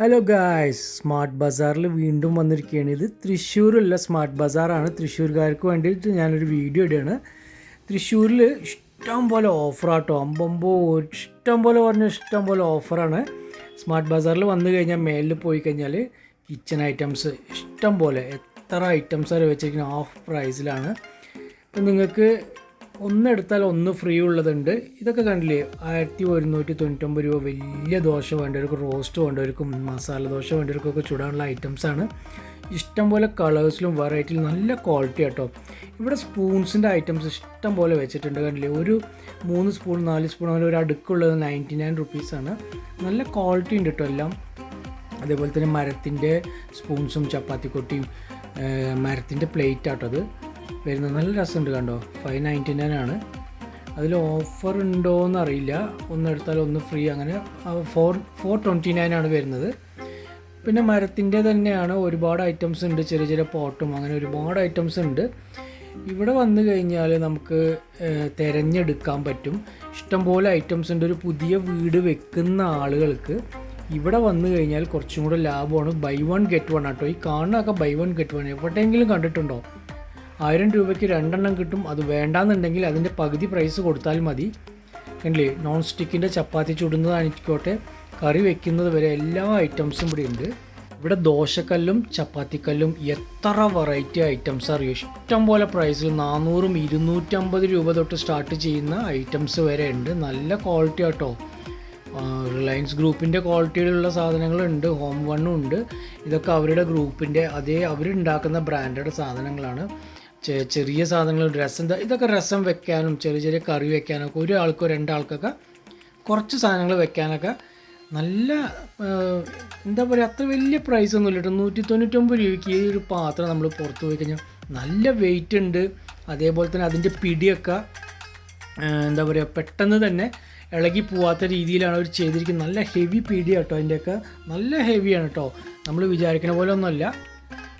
Hello guys smart ബസാറിൽ വീണ്ടും വന്നിരിക്കുകയാണ്. ഇത് തൃശ്ശൂരുള്ള സ്മാർട്ട് ബസാറാണ് തൃശ്ശൂർക്കാർക്ക് വേണ്ടിയിട്ട് ഞാനൊരു വീഡിയോ ഇടുകയാണ്. തൃശ്ശൂരിൽ ഇഷ്ടം പോലെ ഓഫറാട്ടോ. അമ്പമ്പോ ഇഷ്ടം പോലെ പറഞ്ഞ ഇഷ്ടം പോലെ ഓഫറാണ്. സ്മാർട്ട് ബസാറിൽ വന്നു കഴിഞ്ഞാൽ മേലിൽ പോയി കഴിഞ്ഞാൽ കിച്ചൺ ഐറ്റംസ് ഇഷ്ടം പോലെ എത്ര ഐറ്റംസ് വരെ വെച്ചിരിക്കുന്നത് ഹാഫ് പ്രൈസിലാണ് ഇപ്പം നിങ്ങൾക്ക് ഒന്നെടുത്താൽ ഒന്ന് ഫ്രീ ഉള്ളതുണ്ട്. ഇതൊക്കെ കണ്ടില്ലേ? ആയിരത്തി ഒരുന്നൂറ്റി തൊണ്ണൂറ്റൊമ്പത് രൂപ വലിയ ദോശ വേണ്ടവർക്കും റോസ്റ്റ് വേണ്ടവർക്കും മസാല ദോശ വേണ്ടവർക്കൊക്കെ ചുടാനുള്ള ഐറ്റംസാണ് ഇഷ്ടം പോലെ കളേഴ്സിലും വെറൈറ്റിയിലും നല്ല ക്വാളിറ്റി കേട്ടോ ഇവിടെ സ്പൂൺസിന്റെ ഐറ്റംസ് ഇഷ്ടം പോലെ വെച്ചിട്ടുണ്ട് കണ്ടില്ലേ? ഒരു മൂന്ന് സ്പൂൺ നാല് സ്പൂൺ അങ്ങനെ ഒരു അടുക്കുള്ളത് നയന്റി നയൻ റുപ്പീസാണ് നല്ല ക്വാളിറ്റി ഉണ്ട് കേട്ടോ എല്ലാം. അതേപോലെ തന്നെ മരത്തിന്റെ സ്പൂൺസും ചപ്പാത്തിക്കൊട്ടിയും മരത്തിന്റെ പ്ലേറ്റ് ആട്ടോ അത്. വരുന്നത് നല്ല രസമുണ്ട് കണ്ടോ. ഫൈവ് നയന്റി നയൻ ആണ്. അതിൽ ഓഫർ ഉണ്ടോ എന്ന് അറിയില്ല. ഒന്ന് എടുത്താൽ ഒന്ന് ഫ്രീ അങ്ങനെ ഫോർ ഫോർ ട്വന്റി നയൻ ആണ് വരുന്നത്. പിന്നെ മരത്തിന്റെ തന്നെയാണ് ഒരുപാട് ഐറ്റംസ് ഉണ്ട്. ചെറിയ ചെറിയ പോട്ടും അങ്ങനെ ഒരുപാട് ഐറ്റംസ് ഉണ്ട്. ഇവിടെ വന്നു കഴിഞ്ഞാൽ നമുക്ക് തിരഞ്ഞെടുക്കാൻ പറ്റും. ഇഷ്ടംപോലെ ഐറ്റംസ് ഉണ്ട്. ഒരു പുതിയ വീട് വെക്കുന്ന ആളുകൾക്ക് ഇവിടെ വന്നു കഴിഞ്ഞാൽ കുറച്ചും കൂടെ ലാഭമാണ്. ബൈ വൺ ഗെറ്റ് വൺ ആട്ടോ. ഈ കാണുന്നതൊക്കെ ബൈ വൺ ഗെറ്റ് വൺ എവിടെയെങ്കിലും കണ്ടിട്ടുണ്ടോ? ആയിരം രൂപയ്ക്ക് രണ്ടെണ്ണം കിട്ടും. അത് വേണ്ടാന്നുണ്ടെങ്കിൽ അതിന്റെ പകുതി പ്രൈസ് കൊടുത്താൽ മതി. കണ്ടില്ലേ? നോൺ സ്റ്റിക്കിന്റെ ചപ്പാത്തി ചുടുന്നതായിക്കോട്ടെ കറി വെക്കുന്നത് വരെ എല്ലാ ഐറ്റംസും ഇവിടെ ഉണ്ട് ഇവിടെ ദോശക്കല്ലും ചപ്പാത്തിക്കല്ലും എത്ര വെറൈറ്റി ഐറ്റംസ് അറിയോ? ഇഷ്ടം പോലെ പ്രൈസിൽ നാനൂറും ഇരുന്നൂറ്റമ്പത് രൂപ തൊട്ട് സ്റ്റാർട്ട് ചെയ്യുന്ന ഐറ്റംസ് വരെ ഉണ്ട്. നല്ല ക്വാളിറ്റി ആട്ടോ. റിലയൻസ് ഗ്രൂപ്പിന്റെ ക്വാളിറ്റിയിലുള്ള സാധനങ്ങളുണ്ട് ഹോം വണ്ണും ഉണ്ട്. ഇതൊക്കെ അവരുടെ ഗ്രൂപ്പിന്റെ അതേ അവരുണ്ടാക്കുന്ന ബ്രാൻഡഡ് സാധനങ്ങളാണ്. ചെറിയ സാധനങ്ങൾ രസം ഇതൊക്കെ രസം വെക്കാനും ചെറിയ ചെറിയ കറി വെക്കാനൊക്കെ ഒരാൾക്കോ രണ്ടാൾക്കൊക്കെ കുറച്ച് സാധനങ്ങൾ വെക്കാനൊക്കെ നല്ല എന്താ പറയുക അത്ര വലിയ പ്രൈസ് ഒന്നും ഇല്ല കേട്ടോ നൂറ്റി തൊണ്ണൂറ്റൊമ്പത് രൂപയ്ക്ക് ഈ ഒരു പാത്രം നമ്മൾ പുറത്ത് പോയി കഴിഞ്ഞാൽ നല്ല വെയിറ്റ് ഉണ്ട്. അതേപോലെ തന്നെ അതിന്റെ പിടിയൊക്കെ എന്താ പറയുക പെട്ടെന്ന് തന്നെ ഇളകി പോവാത്ത രീതിയിലാണ് അവർ ചെയ്തിരിക്കുന്നത്. നല്ല ഹെവി പിടിയാട്ടോ അതിന്റെയൊക്കെ. നല്ല ഹെവിയാണ് കേട്ടോ നമ്മൾ വിചാരിക്കുന്ന പോലെ ഒന്നുമല്ല.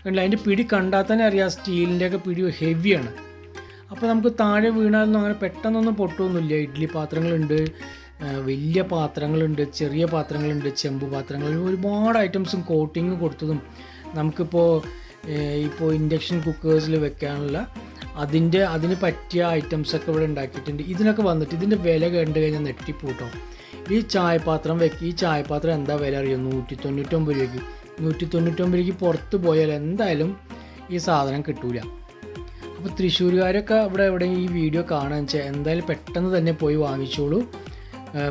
കണ്ടില്ല? അതിന്റെ പിടി കണ്ടാൽ തന്നെ അറിയാം സ്റ്റീലിന്റെയൊക്കെ പിടി ഹെവിയാണ്. അപ്പോൾ നമുക്ക് താഴെ വീണാലൊന്നും അങ്ങനെ പെട്ടെന്നൊന്നും പൊട്ടുമൊന്നുമില്ല ഇഡ്ഡലി പാത്രങ്ങളുണ്ട് വലിയ പാത്രങ്ങളുണ്ട് ചെറിയ പാത്രങ്ങളുണ്ട് ചെമ്പ് പാത്രങ്ങൾ ഒരുപാട് ഐറ്റംസും കോട്ടിങ് കൊടുത്തതും നമുക്കിപ്പോൾ ഇപ്പോൾ ഇൻഡക്ഷൻ കുക്കേഴ്സിൽ വെക്കാനുള്ള അതിന്റെ അതിന് പറ്റിയ ഐറ്റംസൊക്കെ ഇവിടെ ഉണ്ടാക്കിയിട്ടുണ്ട്. ഇതിനൊക്കെ വന്നിട്ട് ഇതിന്റെ വില കണ്ടു കഴിഞ്ഞാൽ നെട്ടിപ്പൂട്ടോ ഈ ചായപാത്രം വെക്ക് ഈ ചായപാത്രം എന്താ വില അറിയോ? നൂറ്റി തൊണ്ണൂറ്റൊമ്പത് രൂപയ്ക്ക്. നൂറ്റി തൊണ്ണൂറ്റൊമ്പതിലേക്ക് പുറത്ത് പോയാൽ എന്തായാലും ഈ സാധനം കിട്ടൂല. അപ്പോൾ തൃശ്ശൂരുകാരൊക്കെ ഇവിടെ എവിടെ ഈ വീഡിയോ കാണാൻ വെച്ചാൽ എന്തായാലും പെട്ടെന്ന് തന്നെ പോയി വാങ്ങിച്ചോളൂ.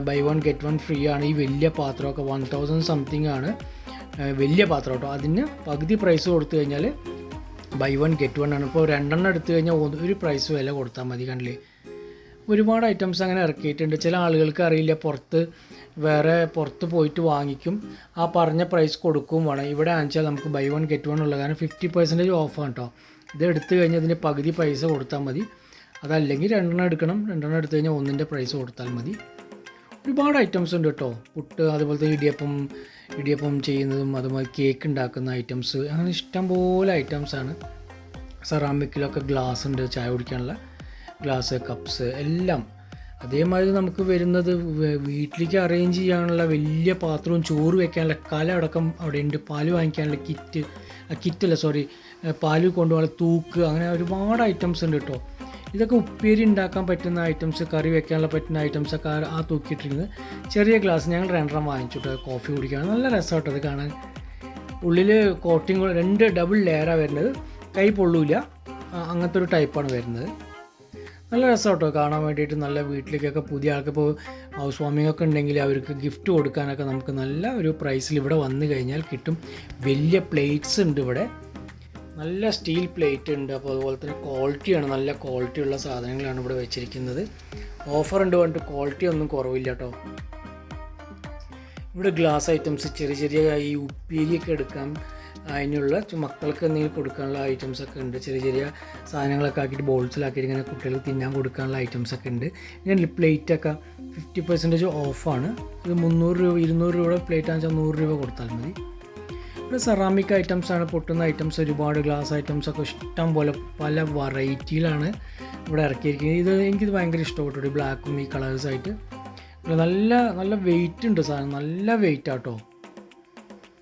Buy one get one free ആണ്. ഈ വലിയ പാത്രമൊക്കെ വൺ തൗസൻഡ് സംതിങ് ആണ്. വലിയ പാത്രം കേട്ടോ. അതിന് പകുതി പ്രൈസ് കൊടുത്തു കഴിഞ്ഞാൽ ബൈ വൺ ഗെറ്റ് വൺ ആണ്. ഇപ്പോൾ രണ്ടെണ്ണം എടുത്തു കഴിഞ്ഞാൽ ഒരു പ്രൈസ് വില കൊടുത്താൽ മതി കണ്ടില്ലേ? ഒരുപാട് ഐറ്റംസ് അങ്ങനെ ഇറക്കിയിട്ടുണ്ട്. ചില ആളുകൾക്ക് അറിയില്ല പുറത്ത് വേറെ പുറത്ത് പോയിട്ട് വാങ്ങിക്കും. ആ പറഞ്ഞ പ്രൈസ് കൊടുക്കും വേണം. ഇവിടെ ആണെച്ചാൽ നമുക്ക് ബൈ വൺ ഗെറ്റ് വൺ ഉള്ള കാരണം ഫിഫ്റ്റി പെർസെന്റേജ് ഓഫാണ് കേട്ടോ ഇത് എടുത്തു കഴിഞ്ഞാൽ ഇതിന്റെ പകുതി പൈസ കൊടുത്താൽ മതി. അതല്ലെങ്കിൽ രണ്ടെണ്ണം എടുക്കണം. രണ്ടെണ്ണം എടുത്തു കഴിഞ്ഞാൽ ഒന്നിന്റെ പ്രൈസ് കൊടുത്താൽ മതി. ഒരുപാട് ഐറ്റംസ് ഉണ്ട് കേട്ടോ പുട്ട് അതുപോലെ തന്നെ ഇടിയപ്പം ഇടിയപ്പം ചെയ്യുന്നതും അതുപോലെ കേക്ക് ഉണ്ടാക്കുന്ന ഐറ്റംസ് അങ്ങനെ ഇഷ്ടംപോലെ ഐറ്റംസാണ് സെറാമിക്കിലൊക്കെ ഗ്ലാസ് ഉണ്ട് ചായ കുടിക്കാനുള്ള. ഗ്ലാസ് കപ്സ് എല്ലാം. അതേമാതിരി നമുക്ക് വരുന്നത് വീട്ടിലേക്ക് അറേഞ്ച് ചെയ്യാനുള്ള വലിയ പാത്രവും ചോറ് വെക്കാനുള്ള കല അടക്കം അവിടെ ഉണ്ട് പാൽ വാങ്ങിക്കാനുള്ള കിറ്റ് കിറ്റല്ല സോറി പാൽ കൊണ്ടുപോകാനുള്ള തൂക്ക് അങ്ങനെ ഒരുപാട് ഐറ്റംസ് ഉണ്ട് കേട്ടോ ഇതൊക്കെ ഉപ്പേരി ഉണ്ടാക്കാൻ പറ്റുന്ന ഐറ്റംസ് കറി വെക്കാനുള്ള പറ്റുന്ന ഐറ്റംസ് ഒക്കെ ആ- തൂക്കിയിട്ടിരിക്കുന്നത്. ചെറിയ ഗ്ലാസ് ഞങ്ങൾ രണ്ടെണ്ണം വാങ്ങിച്ചു കേട്ടോ കോഫി കുടിക്കാൻ. നല്ല രസമായിട്ട് അത് കാണാൻ. ഉള്ളിൽ കോട്ടിങ് രണ്ട് ഡബിൾ ലെയറാണ് വരുന്നത്. കൈ പൊള്ളൂല. അങ്ങനത്തെ ഒരു ടൈപ്പാണ് വരുന്നത്. നല്ല രസം കേട്ടോ കാണാൻ വേണ്ടിയിട്ട്. നല്ല വീട്ടിലേക്കൊക്കെ പുതിയ ആൾക്ക് ഇപ്പോൾ ഹൗസ് വാമിംഗ് ഒക്കെ ഉണ്ടെങ്കിൽ അവർക്ക് ഗിഫ്റ്റ് കൊടുക്കാനൊക്കെ നമുക്ക് നല്ല ഒരു പ്രൈസിൽ ഇവിടെ വന്നു കഴിഞ്ഞാൽ കിട്ടും. വലിയ പ്ലേറ്റ്സ് ഉണ്ട് ഇവിടെ. നല്ല സ്റ്റീൽ പ്ലേറ്റ് ഉണ്ട്. അപ്പോൾ അതുപോലെ തന്നെ ക്വാളിറ്റിയാണ് നല്ല ക്വാളിറ്റി ഉള്ള സാധനങ്ങളാണ് ഇവിടെ വെച്ചിരിക്കുന്നത്. ഓഫർ ഉണ്ട് പറഞ്ഞിട്ട് ക്വാളിറ്റി ഒന്നും കുറവില്ല കേട്ടോ ഇവിടെ ഗ്ലാസ് ഐറ്റംസ് ചെറിയ ചെറിയ ഈ ഉപ്പേരിയൊക്കെ എടുക്കാം. അതിനുള്ള മക്കൾക്ക് എന്തെങ്കിലും കൊടുക്കാനുള്ള ഐറ്റംസ് ഒക്കെ ഉണ്ട്. ചെറിയ ചെറിയ സാധനങ്ങളൊക്കെ ആക്കിയിട്ട് ബോൾസിലാക്കിയിട്ട് ഇങ്ങനെ കുട്ടികൾക്ക് തിന്നാൻ കൊടുക്കാനുള്ള ഐറ്റംസ് ഒക്കെ ഉണ്ട്. ഇങ്ങനെ പ്ലേറ്റൊക്കെ ഫിഫ്റ്റി പെർസെന്റേജ് ഓഫാണ് ഇത് മുന്നൂറ് രൂപ ഇരുന്നൂറ് രൂപയുടെ പ്ലേറ്റ് ആണെന്ന് വെച്ചാൽ നൂറ് രൂപ കൊടുത്താൽ മതി. ഇവിടെ സെറാമിക് ഐറ്റംസ് ആണ് പൊട്ടുന്ന ഐറ്റംസ് ഒരുപാട് ഗ്ലാസ് ഐറ്റംസ് ഒക്കെ ഇഷ്ടം പോലെ പല വെറൈറ്റിയിലാണ് ഇവിടെ ഇറക്കിയിരിക്കുന്നത്. ഇത് എനിക്കിത് ഭയങ്കര ഇഷ്ടപ്പെട്ടു ബ്ലാക്കും ഈ കളേഴ്സായിട്ട് നല്ല നല്ല വെയിറ്റ് ഉണ്ട് സാധനം. നല്ല വെയിറ്റ് ആട്ടോ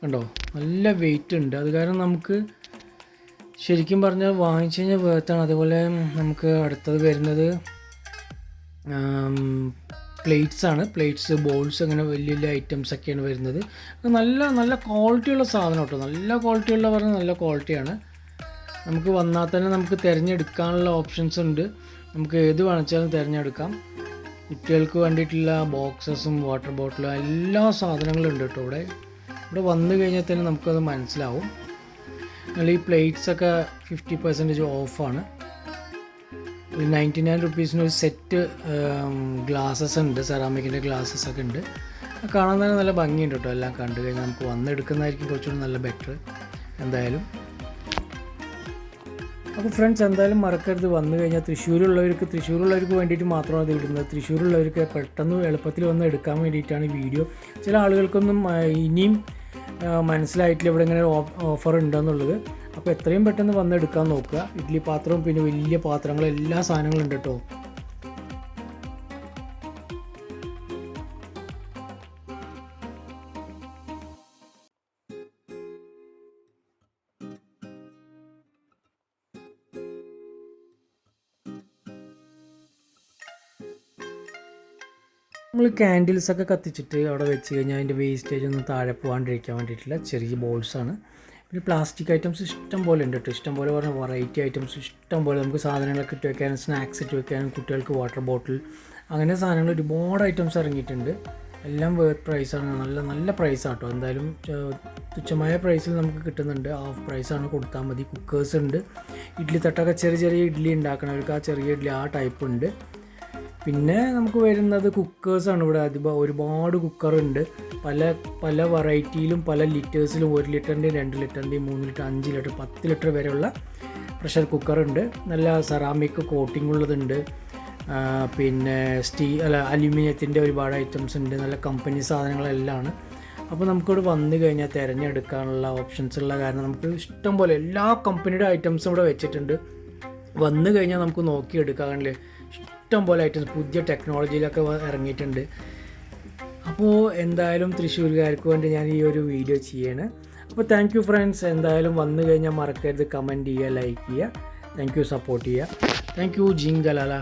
കണ്ടോ? നല്ല വെയിറ്റ് ഉണ്ട്. അത് കാരണം നമുക്ക് ശരിക്കും പറഞ്ഞാൽ വാങ്ങിച്ചു കഴിഞ്ഞാൽ വേർത്താണ് അതുപോലെ നമുക്ക് അടുത്തത് വരുന്നത് പ്ലേറ്റ്സ് ആണ്. പ്ലേറ്റ്സ് ബോൾസ് അങ്ങനെ വലിയ വലിയ ഐറ്റംസ് ഒക്കെയാണ് വരുന്നത്. നല്ല നല്ല ക്വാളിറ്റിയുള്ള സാധനം കേട്ടോ. നല്ല ക്വാളിറ്റിയുള്ള പറഞ്ഞാൽ നല്ല ക്വാളിറ്റിയാണ് നമുക്ക് വന്നാൽ തന്നെ നമുക്ക് തിരഞ്ഞെടുക്കാനുള്ള ഓപ്ഷൻസ് ഉണ്ട്. നമുക്ക് ഏത് വേണിച്ചാലും തിരഞ്ഞെടുക്കാം. കുട്ടികൾക്ക് വേണ്ടിയിട്ടുള്ള ബോക്സസും വാട്ടർ ബോട്ടിലും എല്ലാ സാധനങ്ങളും ഉണ്ട് കേട്ടോ ഇവിടെ. ഇവിടെ വന്നു കഴിഞ്ഞാൽ തന്നെ നമുക്കത് മനസ്സിലാവും. നിങ്ങൾ ഈ പ്ലേറ്റ്സ് ഒക്കെ ഫിഫ്റ്റി പെർസെന്റേജ് ഓഫാണ് നയന്റി നയൻ റുപ്പീസിന് ഒരു സെറ്റ് ഗ്ലാസസ് ഉണ്ട്. സെറാമിക്കിന്റെ ഗ്ലാസസ് ഒക്കെ ഉണ്ട്. കാണാൻ തന്നെ നല്ല ഭംഗിയുണ്ട് കേട്ടോ. എല്ലാം കണ്ടു കഴിഞ്ഞാൽ നമുക്ക് വന്നെടുക്കുന്നതായിരിക്കും കുറച്ചുകൂടി നല്ല ബെറ്റർ എന്തായാലും. അപ്പോൾ ഫ്രണ്ട്സ് എന്തായാലും മറക്കരുത്. വന്നു കഴിഞ്ഞാൽ തൃശ്ശൂരുള്ളവർക്ക് തൃശ്ശൂരുള്ളവർക്ക് വേണ്ടിയിട്ട് മാത്രമാണ് ഇത് ഇടുന്നത്. തൃശ്ശൂരുള്ളവർക്ക് പെട്ടെന്ന് എളുപ്പത്തിൽ വന്ന് എടുക്കാൻ വേണ്ടിയിട്ടാണ് ഈ വീഡിയോ. ചില ആളുകൾക്കൊന്നും ഇനിയും മനസ്സിലായിട്ടില്ല ഇവിടെ ഇങ്ങനെ ഓഫർ ഉണ്ടെന്നുള്ളത്. അപ്പോൾ എത്രയും പെട്ടെന്ന് വന്ന് എടുക്കാൻ നോക്കുക. ഇഡ്ഡലി പാത്രവും പിന്നെ വലിയ പാത്രങ്ങളും എല്ലാ സാധനങ്ങളും ഉണ്ട് കേട്ടോ. നമ്മൾ ക്യാൻഡിൽസ് ഒക്കെ കത്തിച്ചിട്ട് അവിടെ വെച്ച് കഴിഞ്ഞാൽ അതിന്റെ വേസ്റ്റേജ് ഒന്നും താഴെ പോകാണ്ടിരിക്കാൻ വേണ്ടിയിട്ടുള്ള ചെറിയ ബോൾസാണ് പിന്നെ പ്ലാസ്റ്റിക് ഐറ്റംസ് ഇഷ്ടം പോലെ ഉണ്ട് കേട്ടോ ഇഷ്ടം പോലെ പറഞ്ഞാൽ വെറൈറ്റി ഐറ്റംസ് ഇഷ്ടം പോലെ നമുക്ക് സാധനങ്ങളൊക്കെ ഇട്ട് വെക്കാനും സ്നാക്സ് ഇട്ട് വെക്കാനും കുട്ടികൾക്ക് വാട്ടർ ബോട്ടിൽ അങ്ങനെ സാധനങ്ങൾ ഒരുപാട് ഐറ്റംസ് ഇറങ്ങിയിട്ടുണ്ട്. എല്ലാം വേർത്ത് പ്രൈസാണ് നല്ല നല്ല പ്രൈസാണ് കേട്ടോ എന്തായാലും തുച്ഛമായ പ്രൈസിൽ നമുക്ക് കിട്ടുന്നുണ്ട്. ഹാഫ് പ്രൈസാണ് കൊടുത്താൽ മതി. കുക്കേഴ്സ് ഉണ്ട്. ഇഡ്ഡലി തട്ടൊക്കെ ചെറിയ ചെറിയ ഇഡ്ഡലി ഉണ്ടാക്കണവർക്ക് ആ ചെറിയ ഇഡ്ഡലി ആ ടൈപ്പ് ഉണ്ട്. പിന്നെ നമുക്ക് വരുന്നത് കുക്കേഴ്സാണ് ഇവിടെ അതിപ്പോൾ ഒരുപാട് കുക്കറുണ്ട് പല പല വെറൈറ്റിയിലും പല ലിറ്റേഴ്സിലും ഒരു ലിറ്ററിന്റെയും രണ്ട് ലിറ്ററിന്റെയും മൂന്ന് ലിറ്റർ അഞ്ച് ലിറ്റർ പത്ത് ലിറ്റർ വരെയുള്ള പ്രഷർ കുക്കറുണ്ട് നല്ല സെറാമിക് കോട്ടിംഗ് ഉള്ളതുണ്ട്. പിന്നെ സ്റ്റീ അല്ല അലുമിനിയത്തിന്റെ ഒരുപാട് ഐറ്റംസ് ഉണ്ട്. നല്ല കമ്പനി സാധനങ്ങളെല്ലാം ആണ് അപ്പോൾ നമുക്കിവിടെ വന്നു കഴിഞ്ഞാൽ തിരഞ്ഞെടുക്കാനുള്ള ഓപ്ഷൻസ് ഉള്ള കാരണം നമുക്ക് ഇഷ്ടം പോലെ എല്ലാ കമ്പനിയുടെ ഐറ്റംസും ഇവിടെ വെച്ചിട്ടുണ്ട്. വന്നു കഴിഞ്ഞാൽ നമുക്ക് നോക്കിയെടുക്കാറില്ലേ ഇഷ്ടം പോലെ ഐറ്റംസ് പുതിയ ടെക്നോളജിയിലൊക്കെ ഇറങ്ങിയിട്ടുണ്ട്. അപ്പോൾ എന്തായാലും തൃശ്ശൂർകാർക്ക് വേണ്ടി ഞാൻ ഈ ഒരു വീഡിയോ ചെയ്യാണ്. അപ്പോൾ താങ്ക് യു ഫ്രണ്ട്സ് എന്തായാലും വന്നു കഴിഞ്ഞാൽ മറക്കരുത്. കമന്റ് ചെയ്യുക ലൈക്ക് ചെയ്യുക. താങ്ക് യു സപ്പോർട്ട് ചെയ്യുക. Thank you ജിങ്കലാല